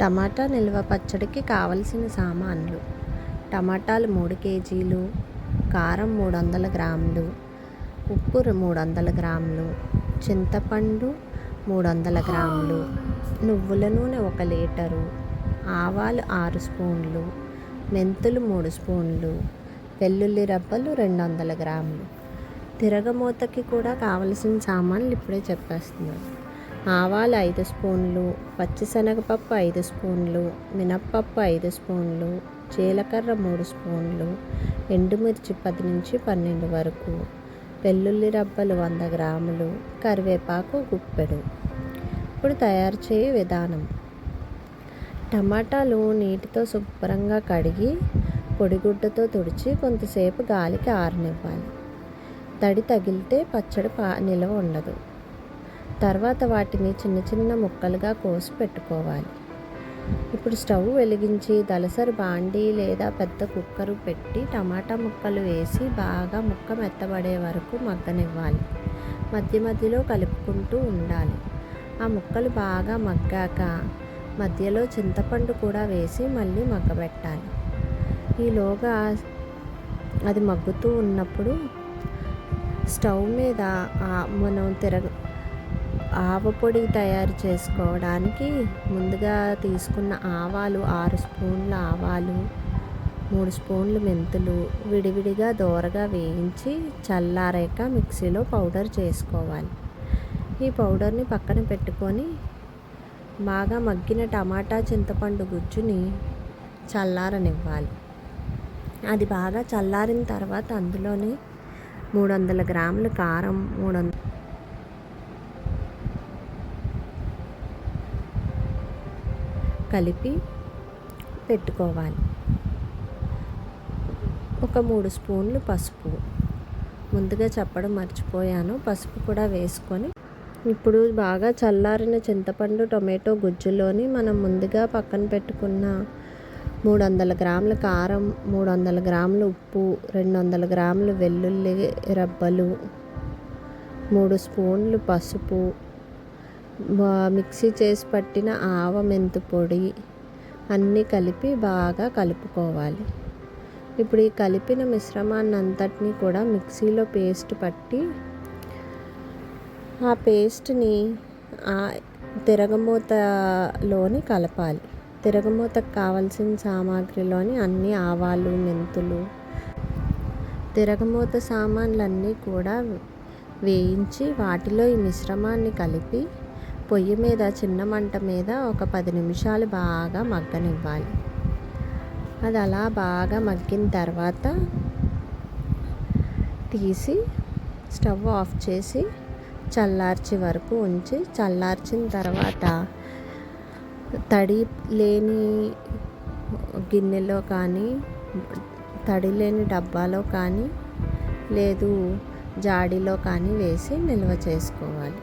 టమాటా నిల్వ పచ్చడికి కావలసిన సామాన్లు. టమాటాలు మూడు కేజీలు కారం మూడు వందల గ్రాములు ఉప్పు మూడు వందల గ్రాములు చింతపండు మూడు వందల గ్రాములు నువ్వుల నూనె ఒక లీటరు ఆవాలు ఆరు స్పూన్లు మెంతులు మూడు స్పూన్లు వెల్లుల్లి రబ్బలు రెండు వందల గ్రాములు తిరగమూతకి కూడా కావలసిన సామాన్లు ఇప్పుడే చెప్పేస్తున్నాను. ఆవాలు ఐదు స్పూన్లు పచ్చిశనగపప్పు ఐదు స్పూన్లు మినప్పప్పు ఐదు స్పూన్లు జీలకర్ర మూడు స్పూన్లు ఎండుమిర్చి పది నుంచి పన్నెండు వరకు వెల్లుల్లి రబ్బలు వంద గ్రాములు కరివేపాకు గుప్పెడు. ఇప్పుడు తయారు చేయు విధానం. టమాటాలు నీటితో శుభ్రంగా కడిగి పొడిగుడ్డతో తుడిచి కొంతసేపు గాలికి ఆరనివ్వాలి. తడి తగిలితే పచ్చడి పా నిలవ ఉండదు. తర్వాత వాటిని చిన్న చిన్న ముక్కలుగా కోసి పెట్టుకోవాలి. ఇప్పుడు స్టవ్ వెలిగించి దలసరి బాండీ లేదా పెద్ద కుక్కరు పెట్టి టమాటా ముక్కలు వేసి బాగా ముక్క మెత్తబడే వరకు మగ్గనివ్వాలి. మధ్య మధ్యలో కలుపుకుంటూ ఉండాలి. ఆ ముక్కలు బాగా మగ్గాక మధ్యలో చింతపండు కూడా వేసి మళ్ళీ మగ్గబెట్టాలి. ఈలోగా అది మగ్గుతూ ఉన్నప్పుడు స్టవ్ మీద మనం తిరగ ఆవపొడి తయారు చేసుకోవడానికి ముందుగా తీసుకున్న ఆవాలు ఆరు స్పూన్ల ఆవాలు మూడు స్పూన్లు మెంతులు విడివిడిగా దోరగా వేయించి చల్లారాక మిక్సీలో పౌడర్ చేసుకోవాలి. ఈ పౌడర్ని పక్కన పెట్టుకొని బాగా మగ్గిన టమాటా చింతపండు గుజ్జుని చల్లారనివ్వాలి. అది బాగా చల్లారిన తర్వాత అందులోని మూడు వందల గ్రాముల కారం మూడు వందల కలిపి పెట్టుకోవాలి. ఒక మూడు స్పూన్లు పసుపు. ముందుగా చెప్పడం మర్చిపోయాను. పసుపు కూడా వేసుకొని ఇప్పుడు బాగా చల్లారిన చింతపండు టొమాటో గుజ్జులోని మనం ముందుగా పక్కన పెట్టుకున్న మూడు వందల గ్రాముల కారం మూడు వందల గ్రాముల ఉప్పు రెండు వందల గ్రాములు వెల్లుల్లి రబ్బలు మూడు స్పూన్లు పసుపు మిక్సీ చేసి పట్టిన ఆవ మెంతు పొడి అన్నీ కలిపి బాగా కలుపుకోవాలి. ఇప్పుడు ఈ కలిపిన మిశ్రమాన్ని అంతటినీ కూడా మిక్సీలో పేస్ట్ పట్టి ఆ పేస్ట్ని తిరగమూతలోని కలపాలి. తిరగమూతకు కావాల్సిన సామాగ్రిలోని అన్ని ఆవాలు మెంతులు తిరగమూత సామాన్లన్నీ కూడా వేయించి వాటిలో ఈ మిశ్రమాన్ని కలిపి పొయ్యి మీద చిన్న మంట మీద ఒక పది నిమిషాలు బాగా మగ్గనివ్వాలి. అది అలా బాగా మగ్గిన తర్వాత తీసి స్టవ్ ఆఫ్ చేసి చల్లార్చి వరకు ఉంచి చల్లార్చిన తర్వాత తడి లేని గిన్నెలో కానీ తడి లేని డబ్బాలో కానీ లేదు జాడీలో కానీ వేసి నిల్వ చేసుకోవాలి.